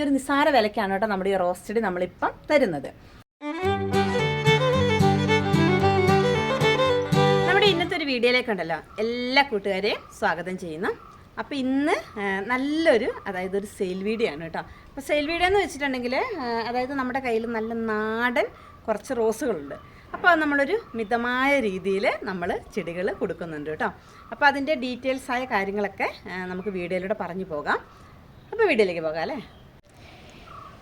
ഈ ഒരു നിസ്സാര വിലക്കാണ് കേട്ടോ നമ്മുടെ ഈ റോസ്റ്റഡ് നമ്മളിപ്പം തരുന്നത്. നമ്മുടെ ഇന്നത്തെ ഒരു വീഡിയോയിലേക്കുണ്ടല്ലോ എല്ലാ കൂട്ടുകാരെയും സ്വാഗതം ചെയ്യുന്നു. അപ്പോൾ ഇന്ന് നല്ലൊരു അതായത് ഒരു സെയിൽ വീഡിയോ ആണ് കേട്ടോ. അപ്പോൾ സെയിൽ വീഡിയോ എന്ന് വെച്ചിട്ടുണ്ടെങ്കിൽ അതായത് നമ്മുടെ കയ്യിൽ നല്ല നാടൻ കുറച്ച് റോസുകളുണ്ട്. അപ്പോൾ നമ്മളൊരു മിതമായ രീതിയിൽ നമ്മൾ ചെടികൾ കൊടുക്കുന്നുണ്ട് കേട്ടോ. അപ്പോൾ അതിന്റെ ഡീറ്റെയിൽസായ കാര്യങ്ങളൊക്കെ നമുക്ക് വീഡിയോയിലൂടെ പറഞ്ഞു പോകാം. അപ്പോൾ വീഡിയോയിലേക്ക് പോകാം അല്ലേ?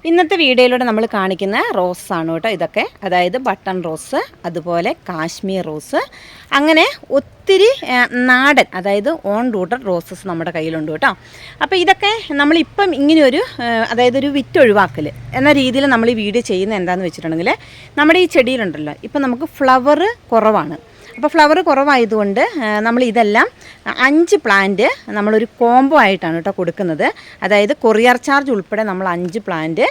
ഇന്നത്തെ വീഡിയോയിലൂടെ നമ്മൾ കാണിക്കുന്ന റോസ് ആണ് കേട്ടോ ഇതൊക്കെ. അതായത് ബട്ടൺ റോസ് അതുപോലെ കാശ്മീർ റോസ്. അങ്ങനെ ഒത്തിരി നാടൻ അതായത് ഓൺ റൂട്ടഡ് റോസസ് നമ്മുടെ കയ്യിലുണ്ട് കേട്ടോ. അപ്പോൾ ഇതൊക്കെ നമ്മളിപ്പം ഇങ്ങനെയൊരു അതായത് ഒരു വിറ്റ് ഒഴിവാക്കൽ എന്ന രീതിയിൽ നമ്മൾ ഈ വീഡിയോ ചെയ്യുന്നത് എന്താണെന്ന് വെച്ചിട്ടുണ്ടെങ്കിൽ നമ്മുടെ ഈ ചെടിയിലുണ്ടല്ലോ ഇപ്പം നമുക്ക് ഫ്ലവർ കുറവാണ്. അപ്പോൾ ഫ്ലവർ കുറവായതുകൊണ്ട് നമ്മൾ ഇതെല്ലാം അഞ്ച് പ്ലാന്റ് നമ്മളൊരു കോംബോ ആയിട്ടാണ് കേട്ടോ കൊടുക്കുന്നത്. അതായത് കൊറിയർ ചാർജ് ഉൾപ്പെടെ നമ്മൾ അഞ്ച് പ്ലാന്റ്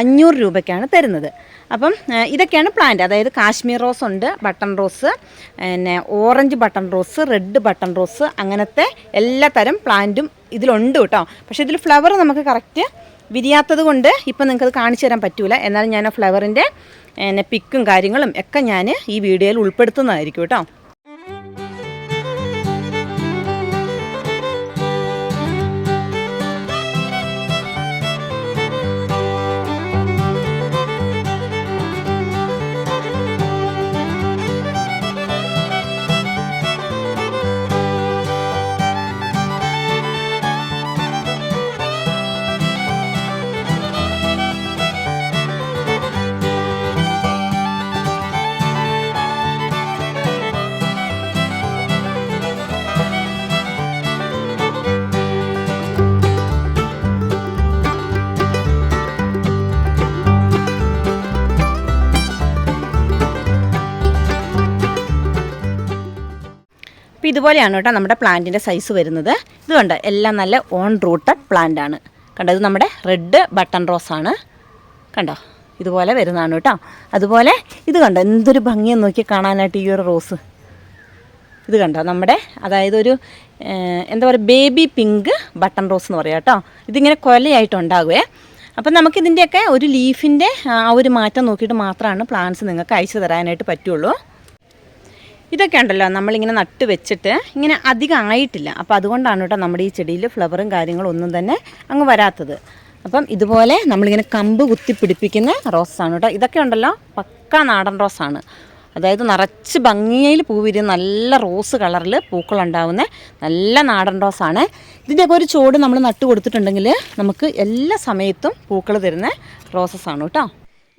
അഞ്ഞൂറ് രൂപയ്ക്കാണ് തരുന്നത്. അപ്പം ഇതൊക്കെയാണ് പ്ലാന്റ് അതായത് കാശ്മീർ റോസ് ഉണ്ട് ബട്ടൺ റോസ് പിന്നെ orange button rose red button rose അങ്ങനത്തെ എല്ലാ തരം പ്ലാന്റും ഇതിലുണ്ട് കേട്ടോ. പക്ഷേ ഇതിൽ ഫ്ലവർ നമുക്ക് കറക്റ്റ് വിരിയാത്തത് കൊണ്ട് ഇപ്പം നിങ്ങൾക്കത് കാണിച്ചു തരാൻ പറ്റൂല. എന്നാലും ഞാൻ ആ ഫ്ലവറിന്റെ പിന്നെ പിക്കും കാര്യങ്ങളും ഒക്കെ ഞാൻ ഈ വീഡിയോയിൽ ഉൾപ്പെടുത്തുന്നതായിരിക്കും കേട്ടോ. അപ്പോൾ ഇതുപോലെയാണ് കേട്ടോ നമ്മുടെ പ്ലാന്റിന്റെ സൈസ് വരുന്നത്. ഇത് എല്ലാം നല്ല ഓൺ റൂട്ടഡ് പ്ലാന്റ് ആണ്. കണ്ടോ ഇത് നമ്മുടെ റെഡ് ബട്ടൺ റോസ് ആണ്. കണ്ടോ ഇതുപോലെ വരുന്നതാണ് കേട്ടോ. അതുപോലെ ഇത് കണ്ടോ എന്തൊരു ഭംഗിയെന്ന് നോക്കി കാണാനായിട്ട് ഈ ഒരു റോസ് ഇത് കണ്ടോ നമ്മുടെ അതായത് ഒരു എന്താ പറയുക ബേബി പിങ്ക് ബട്ടൺ റോസ് എന്ന് പറയാം കേട്ടോ. ഇതിങ്ങനെ കൊലയായിട്ടുണ്ടാകുവേ അപ്പം നമുക്കിതിന്റെയൊക്കെ ഒരു ലീഫിന്റെ ആ ഒരു മാറ്റം നോക്കിയിട്ട് മാത്രമാണ് പ്ലാന്റ്സ് നിങ്ങൾക്ക് അയച്ചു തരാനായിട്ട് പറ്റുള്ളൂ. ഇതൊക്കെ ഉണ്ടല്ലോ നമ്മളിങ്ങനെ നട്ട് വെച്ചിട്ട് ഇങ്ങനെ അധികം ആയിട്ടില്ല. അപ്പോൾ അതുകൊണ്ടാണ് കേട്ടോ നമ്മുടെ ഈ ചെടിയിൽ ഫ്ലവറും കാര്യങ്ങളും ഒന്നും തന്നെ അങ്ങ് വരാത്തത്. അപ്പം ഇതുപോലെ നമ്മളിങ്ങനെ കമ്പ് കുത്തി പിടിപ്പിക്കുന്ന റോസാണ് കേട്ടോ. ഇതൊക്കെ ഉണ്ടല്ലോ പക്ക നാടൻ റോസാണ്. അതായത് നിറച്ച് ഭംഗിയിൽ പൂ വിരിയുന്ന നല്ല റോസ് കളറിൽ പൂക്കളുണ്ടാവുന്ന നല്ല നാടൻ റോസാണ്. ഇതിന്റെയൊക്കെ ഒരു ചോട് നമ്മൾ നട്ട് കൊടുത്തിട്ടുണ്ടെങ്കിൽ നമുക്ക് എല്ലാ സമയത്തും പൂക്കൾ തരുന്ന റോസസ് ആണ് കേട്ടോ.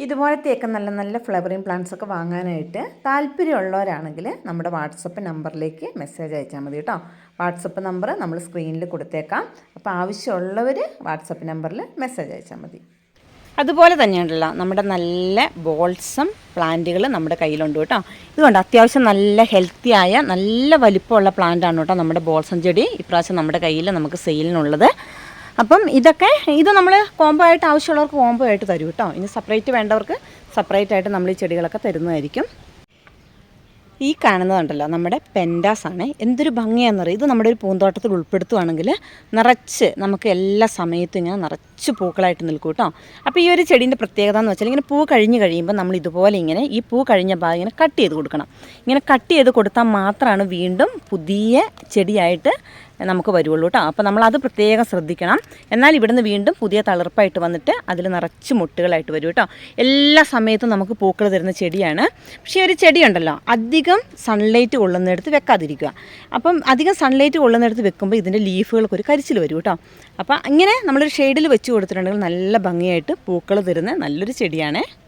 ഇതുപോലത്തെയൊക്കെ നല്ല നല്ല ഫ്ലവറിങ് പ്ലാന്റ്സ് ഒക്കെ വാങ്ങാനായിട്ട് താല്പര്യമുള്ളവരാണെങ്കിൽ നമ്മുടെ വാട്സപ്പ് നമ്പറിലേക്ക് മെസ്സേജ് അയച്ചാൽ മതി കേട്ടോ. വാട്സപ്പ് നമ്പർ നമ്മൾ സ്ക്രീനിൽ കൊടുത്തേക്കാം. അപ്പോൾ ആവശ്യമുള്ളവർ വാട്സപ്പ് നമ്പറിൽ മെസ്സേജ് അയച്ചാൽ മതി. അതുപോലെ തന്നെയുള്ള നമ്മുടെ നല്ല ബോൾസം പ്ലാന്റുകൾ നമ്മുടെ കയ്യിലുണ്ട് കേട്ടോ. ഇതുകൊണ്ട് അത്യാവശ്യം നല്ല ഹെൽത്തിയായ നല്ല വലിപ്പമുള്ള പ്ലാന്റാണ് കേട്ടോ നമ്മുടെ ബോൾസം ചെടി. ഇപ്രാവശ്യം നമ്മുടെ കയ്യിൽ നമുക്ക് സെയിലിനുള്ളത്. അപ്പം ഇതൊക്കെ ഇത് നമ്മൾ കോംബോ ആയിട്ട് ആവശ്യമുള്ളവർക്ക് കോംബോ ആയിട്ട് തരും കേട്ടോ ഇനി സെപ്പറേറ്റ് വേണ്ടവർക്ക് സെപ്പറേറ്റ് ആയിട്ട് നമ്മൾ ഈ ചെടികളൊക്കെ തരുന്നതായിരിക്കും. ഈ കാണുന്നതുണ്ടല്ലോ നമ്മുടെ പെൻഡാസ് ആണ്. എന്തൊരു ഭംഗിയാണെന്നറിയാം ഇത് നമ്മുടെ ഒരു പൂന്തോട്ടത്തിൽ ഉൾപ്പെടുത്തുവാണെങ്കിൽ നിറച്ച് നമുക്ക് എല്ലാ സമയത്തും ഇങ്ങനെ നിറച്ച് പൂക്കളായിട്ട് നിൽക്കും കേട്ടോ അപ്പോൾ ഈ ഒരു ചെടീന്റെ പ്രത്യേകത എന്ന് വെച്ചാൽ ഇങ്ങനെ പൂ കഴിഞ്ഞ് കഴിയുമ്പോൾ നമ്മൾ ഇതുപോലെ ഇങ്ങനെ ഈ പൂ കഴിഞ്ഞ ഭാഗം ഇങ്ങനെ കട്ട് ചെയ്ത് കൊടുക്കണം. ഇങ്ങനെ കട്ട് ചെയ്ത് കൊടുത്താൽ മാത്രമാണ് വീണ്ടും പുതിയ ചെടിയായിട്ട് നമുക്ക് വരുള്ളൂ കേട്ടോ. അപ്പോൾ നമ്മളത് പ്രത്യേകം ശ്രദ്ധിക്കണം. എന്നാൽ ഇവിടുന്ന് വീണ്ടും പുതിയ തളിർപ്പായിട്ട് വന്നിട്ട് അതിൽ നിറച്ച് മുട്ടുകളായിട്ട് വരും കേട്ടോ. എല്ലാ സമയത്തും നമുക്ക് പൂക്കൾ തരുന്ന ചെടിയാണ്. പക്ഷേ ഒരു ചെടിയുണ്ടല്ലോ. അധികം സൺലൈറ്റ് കൊള്ളുന്നിടത്ത് വെക്കാതിരിക്കുക. അപ്പം അധികം സൺലൈറ്റ് കൊള്ളുന്നിടത്ത് വെക്കുമ്പോൾ ഇതിന്റെ ലീഫുകൾക്ക് ഒരു കരിച്ചിൽ വരും കേട്ടോ. അപ്പോൾ ഇങ്ങനെ നമ്മളൊരു ഷെയ്ഡിൽ വെച്ച് കൊടുത്തിട്ടുണ്ടെങ്കിൽ നല്ല ഭംഗിയായിട്ട് പൂക്കൾ തരുന്ന നല്ലൊരു ചെടിയാണ്.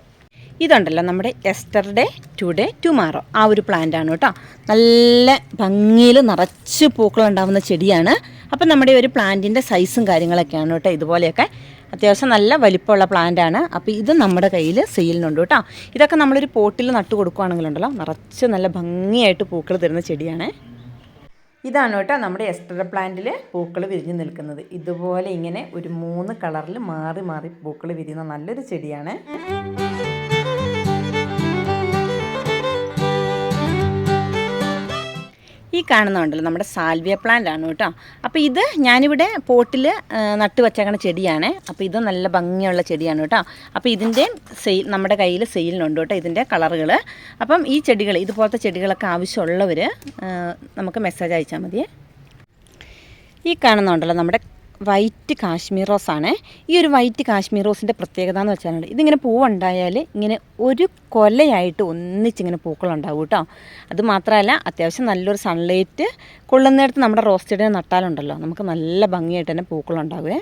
ഇതുണ്ടല്ലോ നമ്മുടെ എസ്റ്റർഡേ ടുഡേ ടുമാറോ ആ ഒരു പ്ലാന്റ് ആണ് കേട്ടോ. നല്ല ഭംഗിയിൽ നിറച്ച് പൂക്കൾ ഉണ്ടാകുന്ന ചെടിയാണ്. അപ്പം നമ്മുടെ ഒരു പ്ലാന്റിന്റെ സൈസും കാര്യങ്ങളൊക്കെയാണ് കേട്ടോ ഇതുപോലെയൊക്കെ. അത്യാവശ്യം നല്ല വലിപ്പമുള്ള പ്ലാന്റ് ആണ്. അപ്പോൾ ഇത് നമ്മുടെ കയ്യിൽ സെയിലിനുണ്ട് കേട്ടോ. ഇതൊക്കെ നമ്മളൊരു പോട്ടിൽ നട്ട് കൊടുക്കുകയാണെങ്കിലുണ്ടല്ലോ നിറച്ച് നല്ല ഭംഗിയായിട്ട് പൂക്കൾ തരുന്ന ചെടിയാണ്. ഇതാണ് കേട്ടോ നമ്മുടെ എസ്റ്റർ പ്ലാന്റിൽ പൂക്കൾ വിരിഞ്ഞു നിൽക്കുന്നത്. ഇതുപോലെ ഇങ്ങനെ ഒരു മൂന്ന് കളറിൽ മാറി മാറി പൂക്കൾ വിരിയുന്ന നല്ലൊരു ചെടിയാണ്. ഈ കാണുന്നുണ്ടല്ലോ നമ്മുടെ സാൽവിയ പ്ലാന്റ് ആണ് കേട്ടോ. അപ്പോൾ ഇത് ഞാനിവിടെ പോട്ടിൽ നട്ടു വെച്ചേക്കണ ചെടിയാണ്. അപ്പോൾ ഇത് നല്ല ഭംഗിയുള്ള ചെടിയാണ് കേട്ടോ. അപ്പോൾ ഇതിന്റെ സെയിൽ നമ്മുടെ കയ്യിൽ സെയിലിനുണ്ട് കേട്ടോ ഇതിന്റെ കളറുകൾ അപ്പം ഈ ചെടികൾ ഇതുപോലത്തെ ചെടികളൊക്കെ ആവശ്യമുള്ളവർ നമുക്ക് മെസ്സേജ് അയച്ചാൽ മതിയേ. ഈ കാണുന്നുണ്ടല്ലോ നമ്മുടെ വൈറ്റ് കാശ്മീർ റോസ് ആണ് ഈ ഒരു വൈറ്റ് കാശ്മീർ റോസിന്റെ പ്രത്യേകത എന്ന് വെച്ചാൽ ഇതിങ്ങനെ പൂവുണ്ടായാൽ ഇങ്ങനെ ഒരു കൊലയായിട്ട് ഒന്നിച്ചിങ്ങനെ പൂക്കളുണ്ടാവും കേട്ടോ അത് മാത്രമല്ല അത്യാവശ്യം നല്ലൊരു സൺലൈറ്റ് കൊള്ളുന്നിടത്ത് നമ്മുടെ റോസ് ചെടിയെ നട്ടാലുണ്ടല്ലോ നമുക്ക് നല്ല ഭംഗിയായിട്ട് തന്നെ പൂക്കളുണ്ടാവുമേ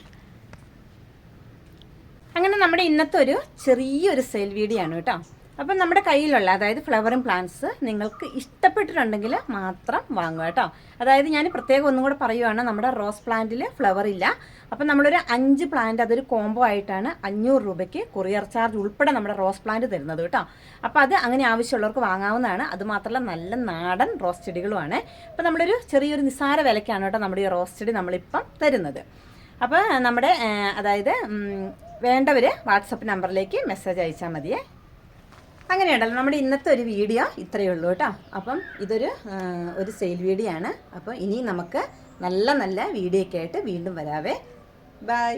അങ്ങനെ നമ്മുടെ ഇന്നത്തെ ഒരു ചെറിയൊരു സെയിൽ വീഡിയോ ആണ് കേട്ടോ അപ്പം നമ്മുടെ കയ്യിലുള്ള അതായത് ഫ്ലവറിങ് പ്ലാന്റ്സ് നിങ്ങൾക്ക് ഇഷ്ടപ്പെട്ടിട്ടുണ്ടെങ്കിൽ മാത്രം വാങ്ങുക കേട്ടോ. അതായത് ഞാൻ പ്രത്യേകം ഒന്നും കൂടെ പറയുവാണ് നമ്മുടെ റോസ് പ്ലാന്റിൽ ഫ്ലവർ ഇല്ല. അപ്പം നമ്മളൊരു അഞ്ച് പ്ലാന്റ് അതൊരു കോംബോ ആയിട്ടാണ് അഞ്ഞൂറ് രൂപയ്ക്ക് കൊറിയർ ചാർജ് ഉൾപ്പെടെ നമ്മുടെ റോസ് പ്ലാന്റ് തരുന്നത് കേട്ടോ. അപ്പോൾ അത് അങ്ങനെ ആവശ്യമുള്ളവർക്ക് വാങ്ങാവുന്നതാണ്. അത് മാത്രമല്ല നല്ല നാടൻ റോസ് ചെടികളുമാണ്. അപ്പോൾ നമ്മളൊരു ചെറിയൊരു നിസ്സാര വിലയ്ക്കാണ് കേട്ടോ നമ്മുടെ ഈ റോസ് ചെടി നമ്മളിപ്പം തരുന്നത്. അപ്പോൾ നമ്മുടെ അതായത് വേണ്ടവർ വാട്സപ്പ് നമ്പറിലേക്ക് മെസ്സേജ് അയച്ചാൽ മതിയേ. അങ്ങനെയുണ്ടല്ലോ. നമ്മുടെ ഇന്നത്തെ ഒരു വീഡിയോ ഇത്രയേ ഉള്ളൂ കേട്ടോ. അപ്പം ഇതൊരു ഒരു സെയിൽ വീഡിയോ ആണ്. അപ്പോൾ ഇനി നമുക്ക് നല്ല നല്ല വീഡിയോ ഒക്കെ ആയിട്ട് വീണ്ടും വരാവേ. ബൈ